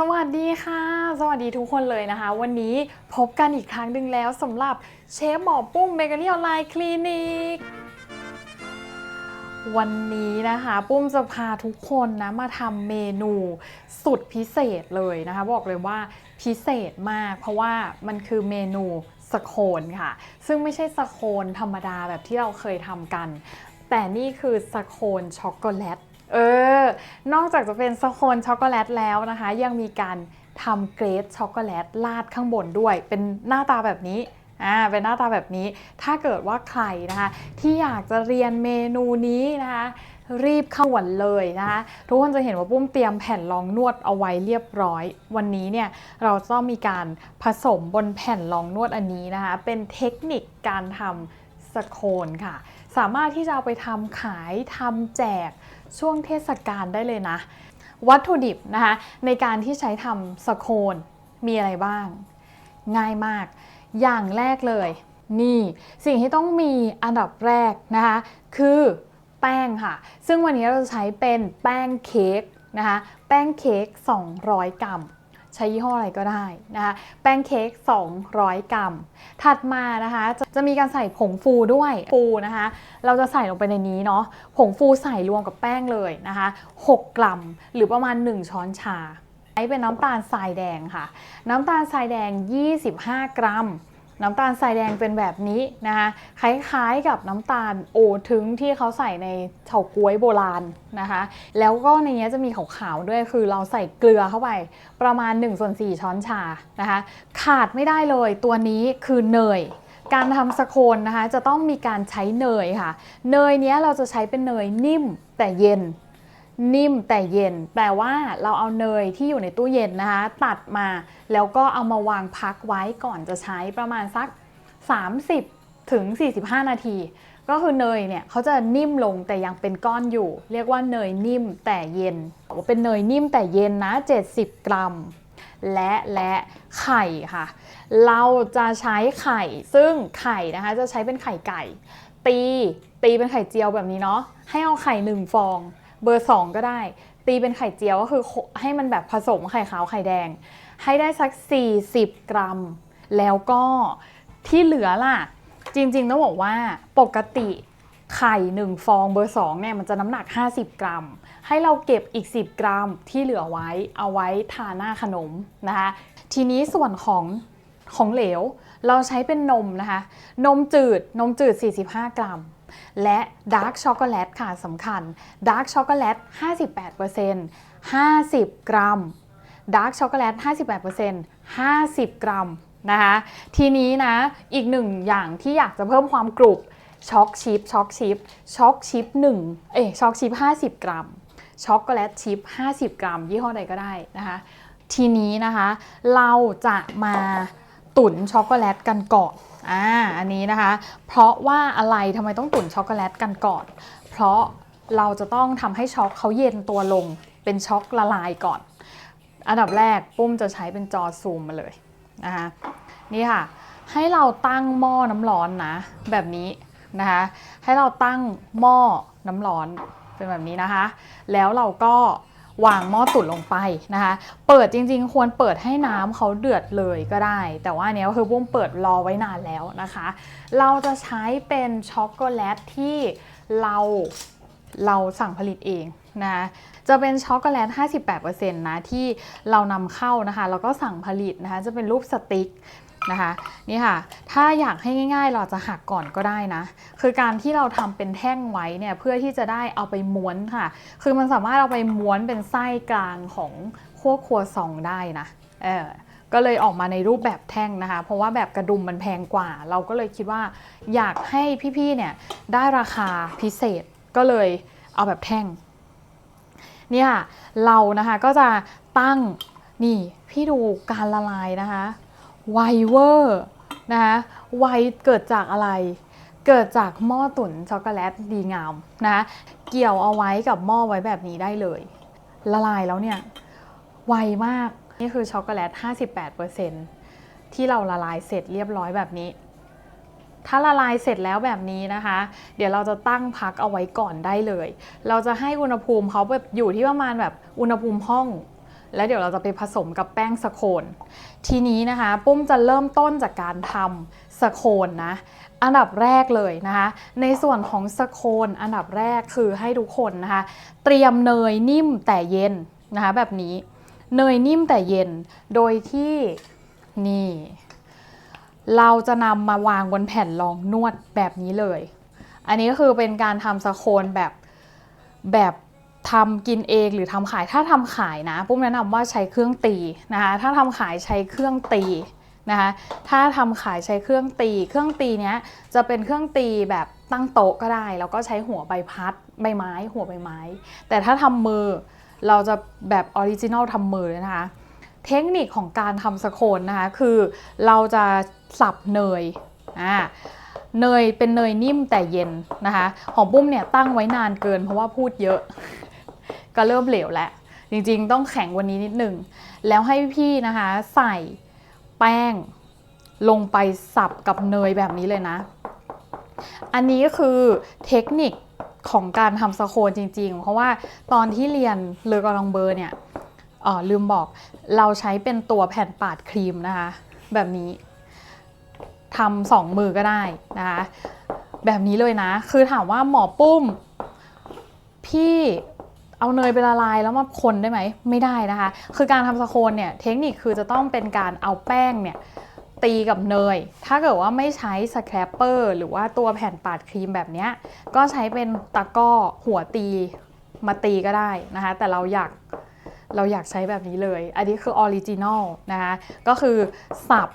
สวัสดีค่ะ สวัสดีทุกคนเลยนะคะ วันนี้พบกันอีกครั้งหนึ่งแล้วสำหรับเชฟหมอปุ้มเบเกอรี่ออนไลน์คลินิก วันนี้นะคะ ปุ้มจะพาทุกคนนะมาทำเมนูสุดพิเศษเลยนะคะ บอกเลยว่าพิเศษมาก เพราะว่ามันคือเมนูสโคนค่ะ ซึ่งไม่ใช่สโคนธรรมดาแบบที่เราเคยทำกัน แต่นี่คือสโคนช็อกโกแลต เออ นอกจากจะเป็นสโคนช็อกโกแลตแล้วนะคะ ยังมีการทำเกรดช็อกโกแลตราดข้างบนด้วย เป็นหน้าตาแบบนี้อ่าเป็นหน้าตาแบบนี้ ถ้าเกิดว่าใครนะคะ ที่อยากจะเรียนเมนูนี้นะคะรีบเข้าวันเลยนะคะทุกคนจะเห็นว่าปุ้มเตรียมแผ่นรองนวดเอาไว้เรียบร้อย วันนี้เนี่ยเราจะต้องมีการผสมบนแผ่นรองนวดอันนี้นะคะเป็นเทคนิคการทำสโคนค่ะ สามารถที่จะเอาไปทำขายทำแจก ช่วงเทศกาลได้เลยนะ วัตถุดิบนะคะในการที่ใช้ทำสโคนมีอะไรบ้าง ง่ายมาก อย่างแรกเลย นี่สิ่งที่ต้องมีอันดับแรกนะคะ คือแป้งค่ะ ซึ่งวันนี้เราจะใช้เป็นแป้งเค้กนะคะ แป้งเค้ก 200 กรัม ใช้ยี่ห้ออะไรก็ได้นะคะแป้งเค้ก200 กรัม ถัดมานะคะจะจะมีการใส่ผงฟูด้วยฟูนะคะ เราจะใส่ลงไปในนี้เนาะผงฟูใส่รวมกับแป้งเลยนะคะ 6 กรัม หรือประมาณ 1 ช้อนชาใช้เป็นน้ำตาลทรายแดงค่ะ น้ำตาลทรายแดง 25 กรัม น้ำตาลทรายแดงเป็นแบบนี้นะคะคล้ายๆกับน้ำตาลโอทึงที่เขาใส่ในเฉาก๊วยโบราณนะคะ แล้วก็ในนี้จะมีขาวๆด้วยคือเราใส่เกลือเข้าไปประมาณ1ส่วน4ช้อนชานะคะ ขาดไม่ได้เลยตัวนี้คือเนยการทำสโคนนะคะจะต้องมีการใช้เนยค่ะ เนยเนี้ยเราจะใช้เป็นเนยนิ่มแต่เย็น นิ่มแต่เย็น แปลว่าเราเอาเนยที่อยู่ในตู้เย็นนะคะ ตัดมาแล้วก็เอามาวางพักไว้ก่อนจะใช้ประมาณสัก 30 ถึง 45 นาที ก็คือเนยเนี่ยเขาจะนิ่มลงแต่ยังเป็นก้อนอยู่ เรียกว่าเนยนิ่มแต่เย็นว่าเป็นเนยนิ่มแต่เย็นนะ 70 กรัม และและไข่ค่ะ เราจะใช้ไข่ ซึ่งไข่นะคะจะใช้เป็นไข่ไก่ ตีตีเป็นไข่เจียวแบบนี้เนาะให้เอาไข่หนึ่งฟอง เบอร์ 2 ก็ได้ ตีเป็นไข่เจียวก็คือให้มันแบบผสมไข่ขาวไข่แดง ให้ได้สัก 40 กรัม แล้วก็ที่เหลือล่ะ จริงๆต้องบอกว่าปกติไข่ 1 ฟองเบอร์ 2 เนี่ยมันจะน้ำหนัก 50 กรัม ให้เราเก็บอีก 10 กรัมที่เหลือไว้เอาไว้ทาหน้าขนมนะคะ ทีนี้ส่วนของของเหลว เราใช้เป็นนมนะคะ นมจืดนมจืด 45 กรัม และดาร์กช็อกโกแลตค่ะสำคัญดาร์กช็อกโกแลต58% 50 กรัมดาร์กช็อกโกแลต58% 50 กรัมนะคะทีนี้นะอีกหนึ่งอย่างที่อยากจะเพิ่มความกรุบช็อกชิปช็อกชิปช็อกชิป1เอ้ช็อกชิป50 กรัมช็อกโกแลตชิป50 กรัม ยี่ห้อใดก็ได้นะคะทีนี้นะคะเราจะมาตุ๋นช็อกโกแลตกันก่อน อ่าอันนี้นะคะ เพราะว่าอะไรทำไมต้องตุ๋นช็อกโกแลตกันก่อน เพราะเราจะต้องทำให้ช็อกเขาเย็นตัวลง เป็นช็อกละลายก่อน อันดับแรกปุ้มจะใช้เป็นจอซูมมาเลยนะคะนี่ค่ะ ให้เราตั้งหม้อน้ำร้อนนะ แบบนี้นะคะ ให้เราตั้งหม้อน้ำร้อนเป็นแบบนี้นะคะ แล้วเราก็ วางหม้อตุ๋นลงไปนะคะ เปิดจริง ๆ ควรเปิดให้น้ำเขาเดือดเลยก็ได้ แต่ว่านเนี้ยก็คือบุ้มเปิดรอไว้นานแล้วนะคะ เราจะใช้เป็นช็อกโกแลตที่เราเราสั่งผลิตเองนะ จะเป็นช็อกโกแลต 58%นะที่เรานำเข้านะคะ แล้วก็สั่งผลิตนะคะ จะเป็นรูปสติ๊กนะคะนี่ค่ะ ถ้าอยากให้ง่าย ๆ เราจะหักก่อนก็ได้นะ คือการที่เราทำเป็นแท่งไว้เนี่ยเพื่อที่จะได้เอาไปม้วนค่ะ คือมันสามารถเอาไปม้วนเป็นไส้กลางของขั้วครัวซองได้นะ เออ ก็เลยออกมาในรูปแบบแท่งนะคะ เพราะว่าแบบกระดุมมันแพงกว่า เราก็เลยคิดว่าอยากให้พี่ๆเนี่ยได้ราคาพิเศษก็เลยเอาแบบแท่ง เนี่ยเรานะคะก็จะตั้งนี่พี่ดูการละลายนะคะไวเวอร์นะคะไวเกิดจากอะไร เกิดจากหม้อตุ๋นช็อกโกแลตดีงามนะเกี่ยวเอาไว้กับหม้อไว้แบบนี้ได้เลย ละลายแล้วเนี่ยไวมาก นี่คือช็อกโกแลต 58%ที่เราละลายเสร็จเรียบร้อยแบบนี้ ถ้าละลายเสร็จแล้วแบบนี้นะคะ เดี๋ยวเราจะตั้งพักเอาไว้ก่อนได้เลย เราจะให้อุณหภูมิเขาแบบอยู่ที่ประมาณแบบอุณหภูมิห้อง แล้วเดี๋ยวเราจะไปผสมกับแป้งสโคน ทีนี้นะคะปุ้มจะเริ่มต้นจากการทำสโคนนะอันดับแรกเลยนะคะ ในส่วนของสโคนอันดับแรกคือให้ทุกคนนะคะ เตรียมเนยนิ่มแต่เย็นนะคะแบบนี้เนยนิ่มแต่เย็นโดยที่นี่ เราจะนำมาวางบนแผ่นรองนวดแบบนี้เลย อันนี้ก็คือเป็นการทำสโคนแบบแบบทำกินเองหรือทำขาย ถ้าทำขายนะปุ้มแนะนำว่าใช้เครื่องตีนะคะ ถ้าทำขายใช้เครื่องตีนะคะ ถ้าทำขายใช้เครื่องตี เครื่องตีเนี้ยจะเป็นเครื่องตีแบบตั้งโต๊ะก็ได้ แล้วก็ใช้หัวใบพัดใบไม้ หัวใบไม้ แต่ถ้าทำมือเราจะแบบออริจินอลทำมือเลยนะคะ เทคนิคของการทำสโคนนะคะ คือเราจะสับเนยอ่าเนยเป็นเนยนิ่มแต่เย็นนะคะ ของปุ้มเนี่ยตั้งไว้นานเกินเพราะว่าพูดเยอะ ก็เริ่มเหลวแล้วจริงๆ ต้องแข็งวันนี้นิดนึง แล้วให้พี่นะคะใส่แป้งลงไปสับกับเนยแบบนี้เลยนะ อันนี้ก็คือเทคนิคของการทำสโคนจริงๆ เพราะว่าตอนที่เรียนเลอกอลองเบอร์เนี่ย อ๋อลืมบอกเราใช้เป็นตัวแผ่นปาดครีมนะคะ แบบนี้ทำสองมือก็ได้นะคะ แบบนี้เลยนะ คือถามว่าหมอปุ้ม พี่เอาเนยไปละลายแล้วมาคนได้ไหม ไม่ได้นะคะ คือการทำสโคนเนี่ยเทคนิคคือจะต้องเป็นการเอาแป้งเนี่ยตีกับเนย ถ้าเกิดว่าไม่ใช้สแครปเปอร์หรือว่าตัวแผ่นปาดครีมแบบนี้ ก็ใช้เป็นตะก้อหัวตีมาตีก็ได้นะคะ แต่เราอยาก เราอยากใช้แบบนี้เลย อันนี้คือออริจินอลนะคะ ก็คือสับ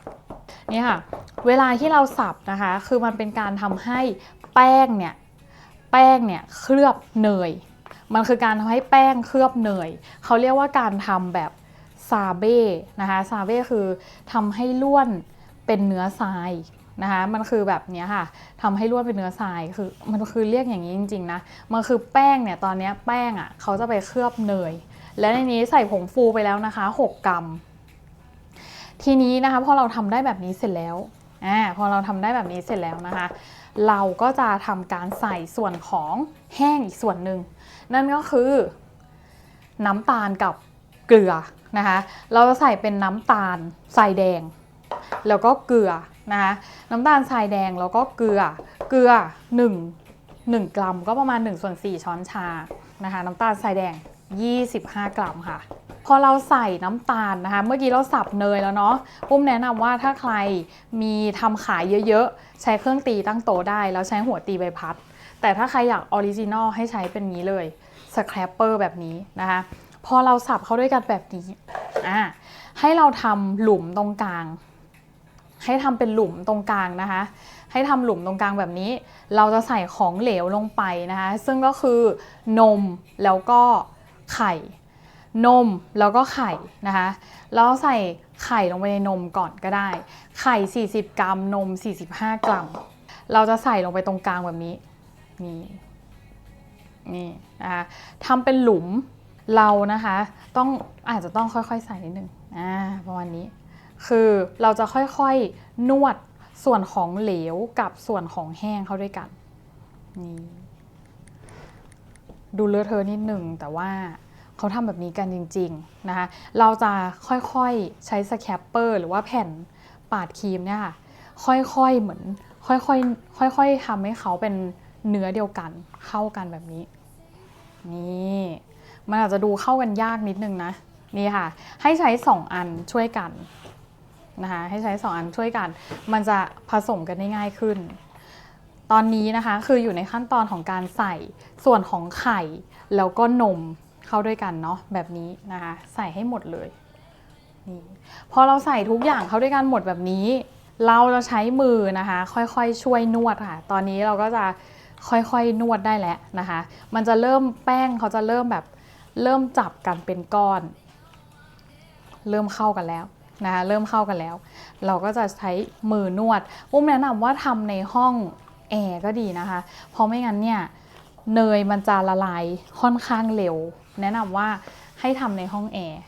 เนี่ยค่ะ เวลาที่เราสับนะคะ คือมันเป็นการทำให้แป้งเนี่ย แป้งเนี่ยเคลือบเนย มันคือการทำให้แป้งเคลือบเนย เขาเรียกว่าการทำแบบซาเบ้นะคะ ซาเบ้คือทำให้ล้วนเป็นเนื้อทรายนะคะมันคือแบบนี้ค่ะทำให้ล้วนเป็นเนื้อทรายคือมันคือเรียกอย่างนี้จริงๆนะมันคือแป้งเนี่ยตอนนี้แป้งอะเขาจะไปเคลือบเนย และในนี้ใส่ผงฟูไปแล้วนะคะ 6 กรัม ทีนี้นะคะพอเราทำได้แบบนี้เสร็จแล้วอ่าพอเราทำได้แบบนี้เสร็จแล้วนะคะ เราก็จะทำการใส่ส่วนของแห้งอีกส่วนหนึ่ง นั่นก็คือน้ำตาลกับเกลือนะคะ เราจะใส่เป็นน้ำตาลทรายแดง แล้วก็เกลือนะคะน้ำตาลทรายแดงแล้วก็เกลือเกลือ 1 1 กรัมก็ประมาณ1ส่วน4ช้อนชานะคะน้ำตาลทรายแดง 25 กรัมค่ะ พอเราใส่น้ำตาลนะคะ เมื่อกี้เราสับเนยแล้วเนาะปุ้มแนะนำว่าถ้าใครมีทำขายเยอะๆ ใช้เครื่องตีตั้งโตได้ แล้วใช้หัวตีใบพัด แต่ถ้าใครอยากออริจินอลให้ใช้เป็นนี้เลยสแครปเปอร์แบบนี้นะคะ พอเราสับเข้าด้วยกันแบบนี้อ่าให้เราทำหลุมตรงกลาง ให้ทำเป็นหลุมตรงกลางนะคะให้ทำหลุมตรงกลางแบบนี้ เราจะใส่ของเหลวลงไปนะคะ ซึ่งก็คือนมแล้วก็ ไข่ นมแล้วก็ไข่นะคะแล้วใส่ไข่ลงไปในนมก่อนก็ได้ ไข่ 40 กรัมนม 45 กรัม เราจะใส่ลงไปตรงกลางแบบนี้นี่นี่นะคะทำเป็นหลุมเรานะคะต้องอาจจะต้องค่อยๆใส่นิดนึงอ่าประมาณนี้ คือเราจะค่อยๆนวดส่วนของเหลวกับส่วนของแห้งเข้าด้วยกันนี่ ดูเลอะเทอะนิดหนึ่งแต่ว่าเขาทำแบบนี้กันจริงๆนะคะ เราจะค่อยๆใช้สแคปเปอร์หรือว่าแผ่นปาดครีมเนี่ยค่ะ ค่อยๆเหมือนค่อยๆค่อยๆทำให้เขาเป็นเนื้อเดียวกันเข้ากันแบบนี้ นี่มันอาจจะดูเข้ากันยากนิดนึงนะ นี่ค่ะ ให้ใช้ 2 อันช่วยกันนะคะ ให้ใช้ 2 อันช่วยกัน มันจะผสมกันได้ง่ายขึ้น ตอนนี้นะคะคืออยู่ในขั้นตอนของการใส่ส่วนของไข่แล้วก็นมเข้าด้วยกันเนาะแบบนี้นะคะใส่ให้หมดเลยนี่พอเราใส่ทุกอย่างเข้าด้วยกันหมดแบบนี้ เราจะใช้มือนะคะ ค่อยๆช่วยนวดค่ะ ตอนนี้เราก็จะค่อยๆนวดได้แล้วนะคะ มันจะเริ่มแป้งเขาจะเริ่มแบบเริ่มจับกันเป็นก้อน เริ่มเข้ากันแล้วนะคะเริ่มเข้ากันแล้ว เราก็จะใช้มือนวดปุ้มแนะนำว่าทำในห้อง แอร์ก็ดีนะคะ เพราะไม่งั้นเนี่ยเนยมันจะละลายค่อนข้างเร็ว แนะนำว่าให้ทำในห้องแอร์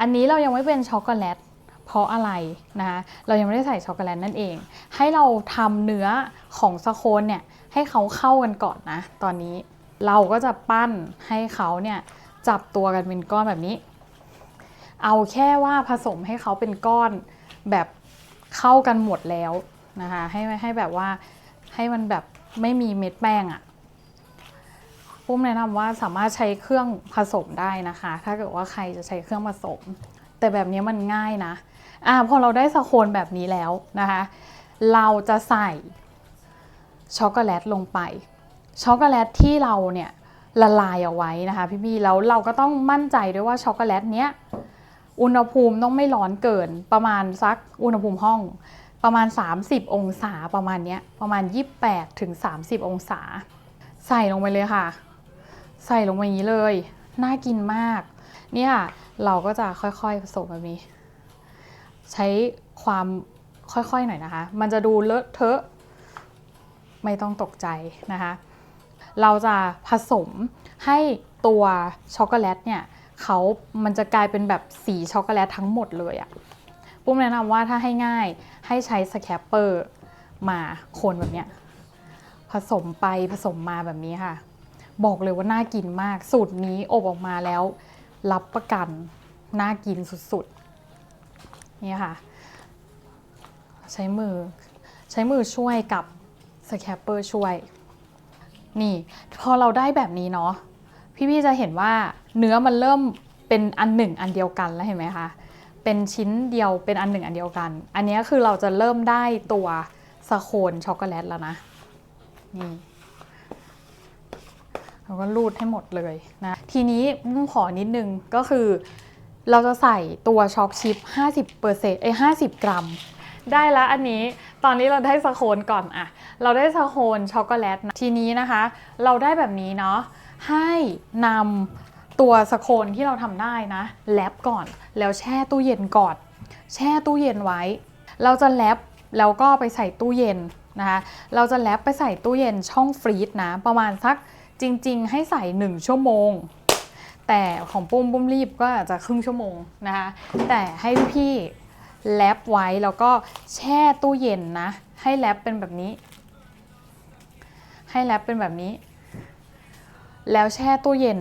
อันนี้เรายังไม่เป็นช็อกโกแลตเพราะอะไรนะคะเรายังไม่ได้ใส่ช็อกโกแลตนั่นเอง ให้เราทำเนื้อของสโคนเนี่ยให้เขาเข้ากันก่อนนะ ตอนนี้เราก็จะปั้นให้เขาเนี่ยจับตัวกันเป็นก้อนแบบนี้ เอาแค่ว่าผสมให้เขาเป็นก้อนแบบเข้ากันหมดแล้วนะคะให้ให้แบบว่า ให้มันแบบไม่มีเม็ดแป้งอะ่ะปุ้มแนะนำว่าสามารถใช้เครื่องผสมได้นะคะ ถ้าเกิดว่าใครจะใช้เครื่องผสม แต่แบบนี้มันง่ายนะอ่าพอเราได้สโคนแบบนี้แล้วนะคะ เราจะใส่ช็อกโกแลตลงไป ช็อกโกแลตที่เราเนี่ยละลายเอาไว้นะคะ พี่พี่แล้วเราก็ต้องมั่นใจด้วยว่าช็อกโกแลตเนี้ยอุณหภูมิต้องไม่ร้อนเกินประมาณสักอุณหภูมิห้อง ประมาณ 30 องศาประมาณเนี้ยประมาณ 28ถึง30 องศา ใส่ลงไปเลยค่ะ ใส่ลงไปอย่างนี้เลย น่ากินมาก เนี่ยเราก็จะค่อยๆผสมแบบนี้ ใช้ความค่อยๆหน่อยนะคะ มันจะดูเลอะเทอะ ไม่ต้องตกใจนะคะ เราจะผสมให้ตัวช็อกโกแลตเนี่ยเขามันจะกลายเป็นแบบสีช็อกโกแลตทั้งหมดเลยอะปุ้มแนะนำว่าถ้าให้ง่าย ให้ใช้สแคปเปอร์มาคนแบบเนี้ยผสมไปผสมมาแบบนี้ค่ะ บอกเลยว่าน่ากินมาก สูตรนี้อบออกมาแล้ว รับประกันน่ากินสุดๆ นี่ค่ะ ใช้มือ ใช้มือช่วยกับสแคปเปอร์ช่วย นี่พอเราได้แบบนี้เนาะพี่ๆจะเห็นว่าเนื้อมันเริ่มเป็นอันหนึ่งอันเดียวกันแล้วเห็นไหมคะ เป็นชิ้นเดียวเป็นอันหนึ่งอันเดียวกัน อันนี้คือเราจะเริ่มได้ตัวสโคนช็อกโกแลตแล้วนะนี่เราก็รูดให้หมดเลยนะ ทีนี้มุ้งขอนิดนึงก็คือเราจะใส่ตัวช็อกชิพ50เปอร์เซ็นต์เอ้50 กรัม ได้แล้วอันนี้ตอนนี้เราได้สโคนก่อนอะเราได้สโคนช็อกโกแลตนะทีนี้นะคะ เราได้แบบนี้เนาะให้นำ ตัวสโคนที่เราทำได้นะแลบก่อน แล้วแช่ตู้เย็นก่อน แช่ตู้เย็นไว้ เราจะแลบแล้วก็ไปใส่ตู้เย็นนะคะเราจะแลบไปใส่ตู้เย็นช่องฟรีซนะ ประมาณสักจริง ๆ ให้ใส่ 1 ชั่วโมง แต่ของปุ้มปุ้มรีบก็อาจจะครึ่งชั่วโมงนะคะแต่ให้พี่แลบไว้แล้วก็แช่ตู้เย็นนะ ให้แลบเป็นแบบนี้ ให้แลบเป็นแบบนี้ แล้วแช่ตู้เย็น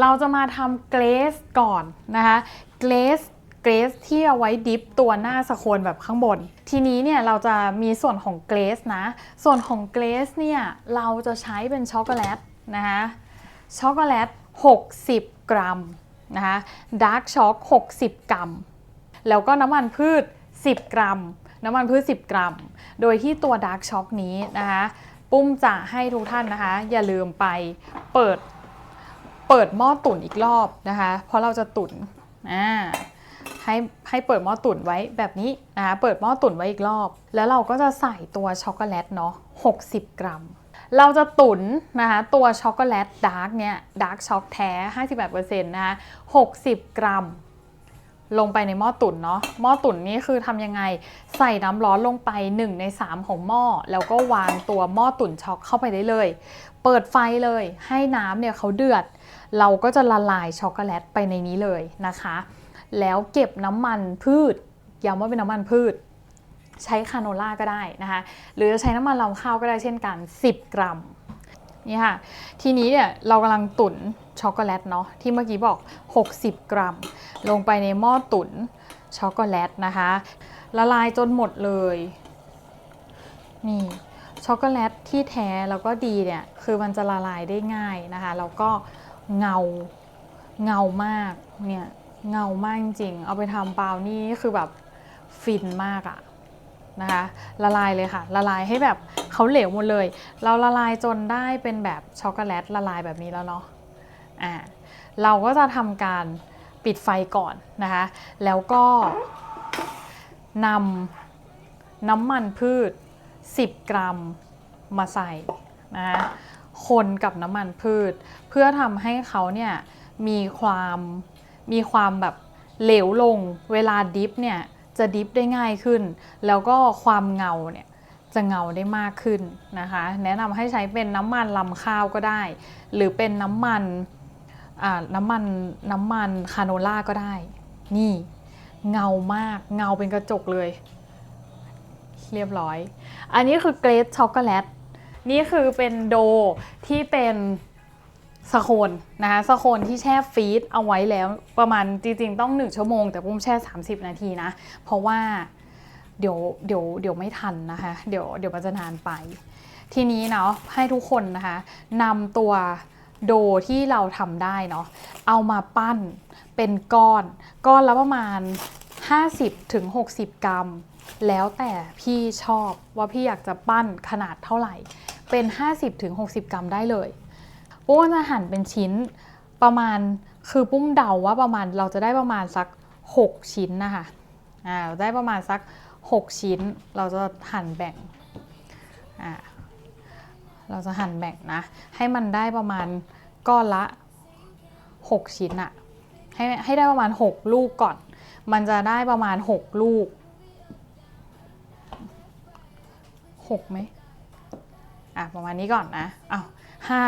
เราจะมาทำเกรสก่อนนะคะเกรสเกรสที่เอาไว้ดิฟตัวหน้าสโคนแบบข้างบน ทีนี้เนี่ยเราจะมีส่วนของเกรสนะ ส่วนของเกรสเนี่ยเราจะใช้เป็นช็อกโกแลตนะคะช็อกโกแลต 60 กรัมนะคะดาร์กช็อก60 กรัม แล้วก็น้ำมันพืช 10 กรัม น้ำมันพืช 10 กรัม โดยที่ตัวดาร์กช็อกนี้นะคะ ปุ้มจะให้ทุกท่านนะคะ อย่าลืมไปเปิด เปิดหม้อตุ๋นอีกรอบนะคะ เพราะเราจะตุ๋นอ่าให้ให้เปิดหม้อตุ๋นไว้แบบนี้นะคะเปิดหม้อตุ๋นไว้อีกรอบ แล้วเราก็จะใส่ตัวช็อกโกแลตเนาะ60 กรัม เราจะตุ๋นนะคะตัวช็อกโกแลตดาร์กเนี่ยดาร์กช็อกแท้ 58%นะคะ60 กรัม ลงไปในหม้อตุ๋นเนาะหม้อตุ๋นนี่คือทำยังไงใส่น้ำร้อนลงไป 1 ใน 3 ของหม้อ แล้วก็วางตัวหม้อตุ๋นช็อกเข้าไปได้เลย เปิดไฟเลยให้น้ำเนี่ยเขาเดือด เราก็จะละลายช็อกโกแลตไปในนี้เลยนะคะ แล้วเก็บน้ำมันพืชย้ำว่าเป็นน้ำมันพืช ใช้คาโนล่าก็ได้นะคะ หรือจะใช้น้ำมันลำข้าวก็ได้เช่นกัน 10 กรัมนี่ค่ะ ทีนี้เนี่ยเรากำลังตุ๋นช็อกโกแลตเนาะที่เมื่อกี้บอก 60 กรัม ลงไปในหม้อตุ๋นช็อกโกแลตนะคะ ละลายจนหมดเลยนี่ช็อกโกแลตที่แท้แล้วก็ดีเนี่ยคือมันจะละลายได้ง่ายนะคะ แล้วก็ เงาเงามากเนี่ยเงามากจริงๆเอาไปทำบรานี่คือแบบฟินมากอะนะคะละลายเลยค่ะ ละลายให้แบบเขาเหลวหมดเลย เราละลายจนได้เป็นแบบช็อกโกแลตละลายแบบนี้แล้วเนาะอ่าเราก็จะทำการปิดไฟก่อนนะคะ แล้วก็นำน้ำมันพืช 10 กรัมมาใส่นะคะ คนกับน้ำมันพืช เพื่อทำให้เขาเนี่ยมีความมีความแบบเหลวลง เวลาดิฟเนี่ยจะดิฟได้ง่ายขึ้น แล้วก็ความเงาเนี่ยจะเงาได้มากขึ้นนะคะ แนะนำให้ใช้เป็นน้ำมันลำข้าวก็ได้ หรือเป็นน้ำมันน้ำมันน้ำมันคาโนล่าก็ได้ นี่เงามากเงาเป็นกระจกเลย เรียบร้อย อันนี้คือเกรดช็อกโกแลต นี่คือเป็นโดที่เป็นสโคนนะคะสโคนที่แช่ฟรีซเอาไว้แล้วประมาณจริงๆ ต้อง 1 ชั่วโมง แต่ปุ้มแช่ 30 นาทีนะ เพราะว่าเดี๋ยวเดี๋ยวเดี๋ยวไม่ทันนะคะ เดี๋ยวเดี๋ยวมันจะนานไป ทีนี้เนาะให้ทุกคนนะคะนำตัวโดที่เราทำได้เนาะเอามาปั้นเป็นก้อน ก้อนละประมาณ 50ถึงกรัม แล้วแต่พี่ชอบว่าพี่อยากจะปั้นขนาดเท่าไหร่ เป็น 50ถึง60 กรัมได้เลยปุ้มจะหั่นเป็นชิ้นประมาณคือปุ้มเดาว่าประมาณเราจะได้ประมาณสัก 6 ชิ้นนะคะอ่าเราได้ประมาณสัก 6 ชิ้น เราจะหั่นแบ่งอ่าเราจะหั่นแบ่งนะ ให้มันได้ประมาณก้อนละ 6 ชิ้นอะให้ให้ได้ประมาณ 6 ลูกก่อน มันจะได้ประมาณ 6 ลูก6ไหม อะประมาณนี้ก่อนนะอ้าวห้า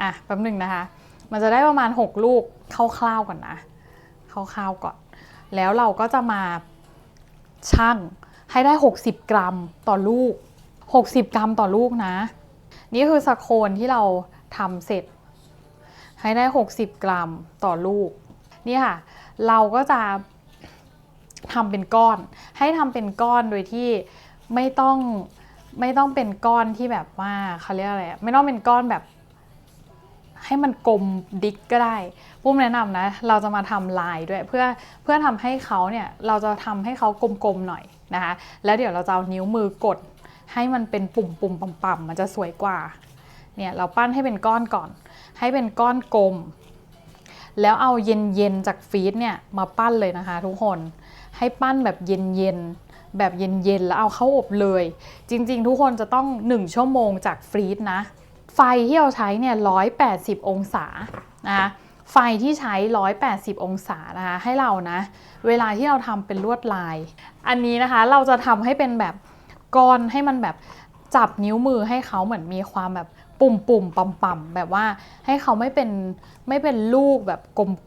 อะแป๊บหนึ่งนะคะ มันจะได้ประมาณ 6 ลูกคร่าวๆก่อนนะคร่าวๆก่อน แล้วเราก็จะมาชั่งให้ได้ 60 กรัมต่อลูก 60 กรัมต่อลูกนะ นี่คือสโคนที่เราทำเสร็จ ให้ได้ 60 กรัมต่อลูก นี่ค่ะ เราก็จะทำเป็นก้อน ให้ทำเป็นก้อนโดยที่ไม่ต้อง ไม่ต้องเป็นก้อนที่แบบว่าเขาเรียกอะไรไม่ต้องเป็นก้อนแบบ ให้มันกลมดิกก็ได้ปุ้มแนะนำนะ เราจะมาทำลายด้วยเพื่อเพื่อทำให้เขาเนี่ยเราจะทำให้เขากลมๆหน่อยนะคะ แล้วเดี๋ยวเราจะเอานิ้วมือกด ให้มันเป็นปุ่มปุ่มๆปั่มๆมันจะสวยกว่าเนี่ยเราปั้นให้เป็นก้อนก่อน ให้เป็นก้อนกลม แล้วเอาเย็นๆจากฟรีซเนี่ยมาปั้นเลยนะคะ ทุกคนให้ปั้นแบบเย็นๆ แบบเย็นๆ แล้วเอาเข้าอบเลย จริงๆ ทุกคนจะต้อง 1 ชั่วโมงจากฟรีซนะ ไฟที่เราใช้เนี่ย 180 องศานะคะไฟที่ใช้ 180 องศานะคะให้เรานะ เวลาที่เราทำเป็นลวดลาย อันนี้นะคะเราจะทำให้เป็นแบบก้อนให้มันแบบจับนิ้วมือให้เขาเหมือนมีความแบบปุ่มปุ่มๆปั่มปั่มๆแบบว่าให้เขาไม่เป็นไม่เป็นลูกแบบ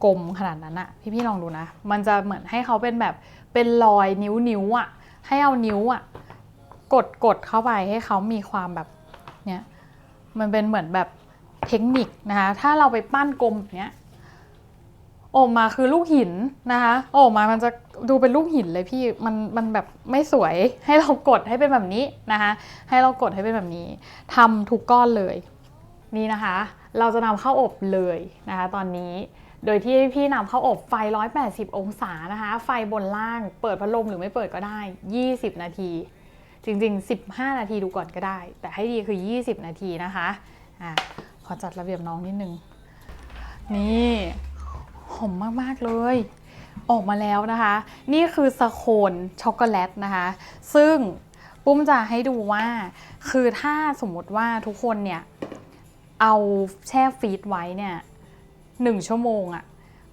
กลมๆขนาดนั้นอะพี่ๆลองดูนะ มันจะเหมือนให้เขาเป็นแบบเป็นรอยนิ้วนิ้วๆอะ ให้เอานิ้วอะกดกดเข้าไปให้เขามีความแบบเนี้ยมันเป็นเหมือนแบบเทคนิคนะคะ ถ้าเราไปปั้นกลมแบบเนี้ยออกมาคือลูกหินนะคะออกมามันจะดูเป็นลูกหินเลยพี่มันมันแบบไม่สวยให้เรากดให้เป็นแบบนี้นะคะให้เรากดให้เป็นแบบนี้ทำทุกก้อนเลย นี่นะคะ เราจะนำเข้าอบเลยนะคะ ตอนนี้ โดยที่พี่นำเข้าอบไฟ 180 องศานะคะ ไฟบนล่างเปิดพัดลมหรือไม่เปิดก็ได้ 20 นาที จริง ๆ 15 นาทีดูก่อนก็ได้ แต่ให้ดีคือ 20 นาทีนะคะอะขอจัดระเบียบน้องนิดนึง นี่หอมมาก ๆ เลย ออกมาแล้วนะคะ นี่คือสโคนช็อกโกแลตนะคะ ซึ่งปุ้มจะให้ดูว่า คือถ้าสมมติว่าทุกคนเนี่ย เอาแช่ฟรีซไว้เนี่ย หนึ่งชั่วโมงอะ่ะ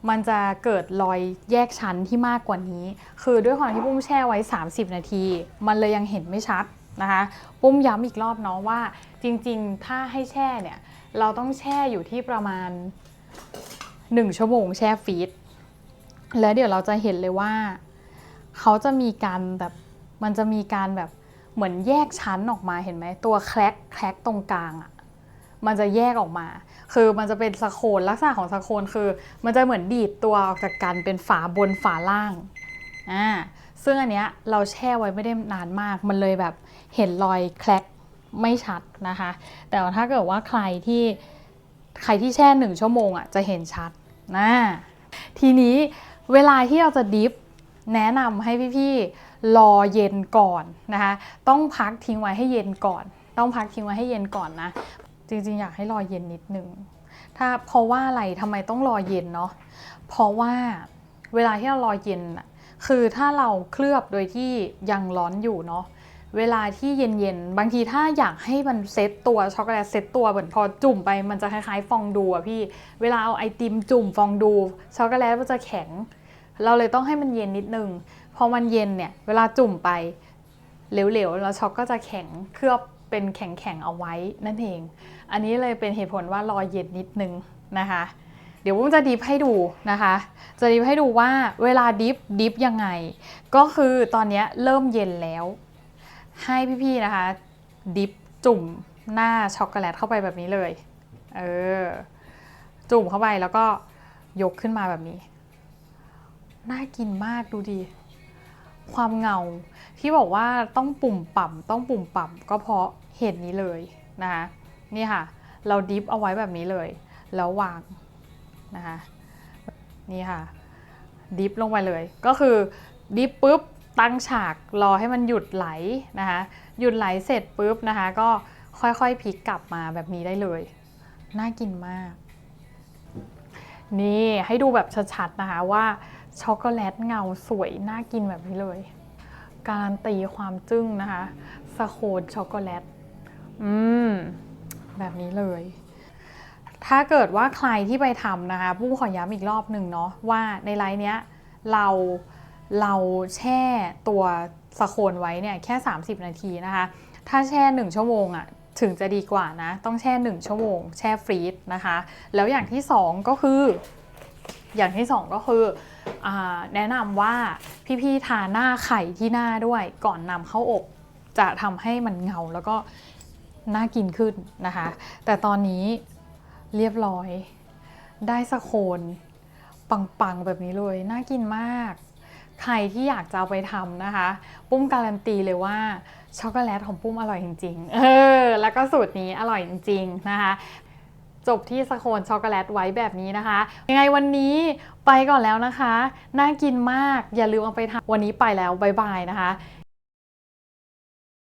มันจะเกิดรอยแยกชั้นที่มากกว่านี้ คือด้วยความที่ปุ้มแช่ไว้ 30 นาที มันเลยยังเห็นไม่ชัดนะคะ ปุ้มย้ำอีกรอบเนาะว่าจริงๆ ถ้าให้แช่เนี่ยเราต้องแช่อยู่ที่ประมาณ 1 ชั่วโมงแช่ฟรีซแล้วเดี๋ยวเราจะเห็นเลยว่า เขาจะมีการแบบมันจะมีการแบบเหมือนแยกชั้นออกมาเห็นไหมตัวแคลกแคลกตรงกลางอะ่ะมันจะแยกออกมา คือมันจะเป็นสโคนลักษณะของสโคนคือ มันจะเหมือนดีดตัวออกจากกันเป็นฝาบนฝาล่างอ่าซึ่งอันเนี้ยเราแช่ไว้ไม่ได้นานมาก มันเลยแบบเห็นรอยแคลกไม่ชัดนะคะ แต่ว่าถ้าเกิดว่าใครที่ใครที่แช่หนึ่งชั่วโมงอะจะเห็นชัดนะทีนี้เวลาที่เราจะดิฟแนะนำให้พี่ๆรอเย็นก่อนนะคะ ต้องพักทิ้งไว้ให้เย็นก่อน ต้องพักทิ้งไว้ให้เย็นก่อนนะ จริงๆ อยากให้รอเย็นนิดนึง ถ้าเพราะว่าอะไรทำไมต้องรอเย็นเนาะ เพราะว่าเวลาที่เรารอเย็นน่ะคือถ้าเราเคลือบโดยที่ยังร้อนอยู่เนาะ เวลาที่เย็นๆ บางทีถ้าอยากให้มันเซตตัวช็อกโกแลตเซตตัวเหมือนพอจุ่มไปมันจะคล้ายๆ ฟองดูอะพี่ เวลาเอาไอติมจุ่มฟองดูช็อกโกแลตมันจะแข็ง เราเลยต้องให้มันเย็นนิดนึง พอมันเย็นเนี่ยเวลาจุ่มไปเหลวๆแล้วช็อกก็จะแข็งเคลือบ เป็นแข็งๆเอาไว้นั่นเอง อันนี้เลยเป็นเหตุผลว่ารอเย็นนิดนึงนะคะ เดี๋ยววุ้มจะดิฟให้ดูนะคะ จะดิฟให้ดูว่าเวลาดิฟดิฟยังไง ก็คือตอนนี้เริ่มเย็นแล้ว ให้พี่ๆนะคะ ดิฟจุ่มหน้าช็อกโกแลตเข้าไปแบบนี้เลย เออ จุ่มเข้าไปแล้วก็ยกขึ้นมาแบบนี้ น่ากินมากดูดิ ความเงา ที่บอกว่าต้องปุ่มป่ำต้องปุ่มป่ำก็เพราะเหตุนี้เลยนะคะนี่ค่ะ เราดิฟเอาไว้แบบนี้เลย แล้ววางนะคะนี่ค่ะดิฟลงไปเลย ก็คือดิฟปุ๊บตั้งฉากรอให้มันหยุดไหลนะคะหยุดไหลเสร็จปุ๊บนะคะ ก็ค่อยๆพลิกกลับมาแบบนี้ได้เลย น่ากินมาก นี่ให้ดูแบบชัดๆนะคะว่า ช็อกโกแลตเงาสวย น่ากินแบบนี้เลย การันตีความจึ้งนะคะสโคนช็อกโกแลต อืม แบบนี้เลย ถ้าเกิดว่าใครที่ไปทำนะคะปุ้ขอย้ำอีกรอบหนึ่งเนาะว่าในไลน์เนี้ยเราเราแช่ตัวสโคนไว้เนี่ยแค่ 30 นาทีนะคะ ถ้าแช่ 1 ชั่วโมงอะ่ะถึงจะดีกว่านะ ต้องแช่ 1 ชั่วโมง แช่ฟรีซนะคะ แล้วอย่างที่ 2 ก็คือ อย่างที่2ก็คืออแนะนำว่าพี่ๆทาหน้าไข่ที่หน้าด้วยก่อนนำเข้าอบจะทำให้มันเงาแล้วก็น่ากินขึ้นนะคะ แต่ตอนนี้เรียบร้อยได้สโคนปังๆ แบบนี้เลย น่ากินมาก ใครที่อยากจะเอาไปทำนะคะ ปุ้มการันตีเลยว่าช็อกโกแลตของปุ้มอร่อยจริงๆ เออ แล้วก็สูตรนี้อร่อยจริงๆนะคะ จบที่สโคนช็อกโกแลตไว้แบบนี้นะคะ ยังไงวันนี้ไปก่อนแล้วนะคะ น่ากินมากอย่าลืมเอาไปทำวันนี้ไปแล้วบายบายนะคะ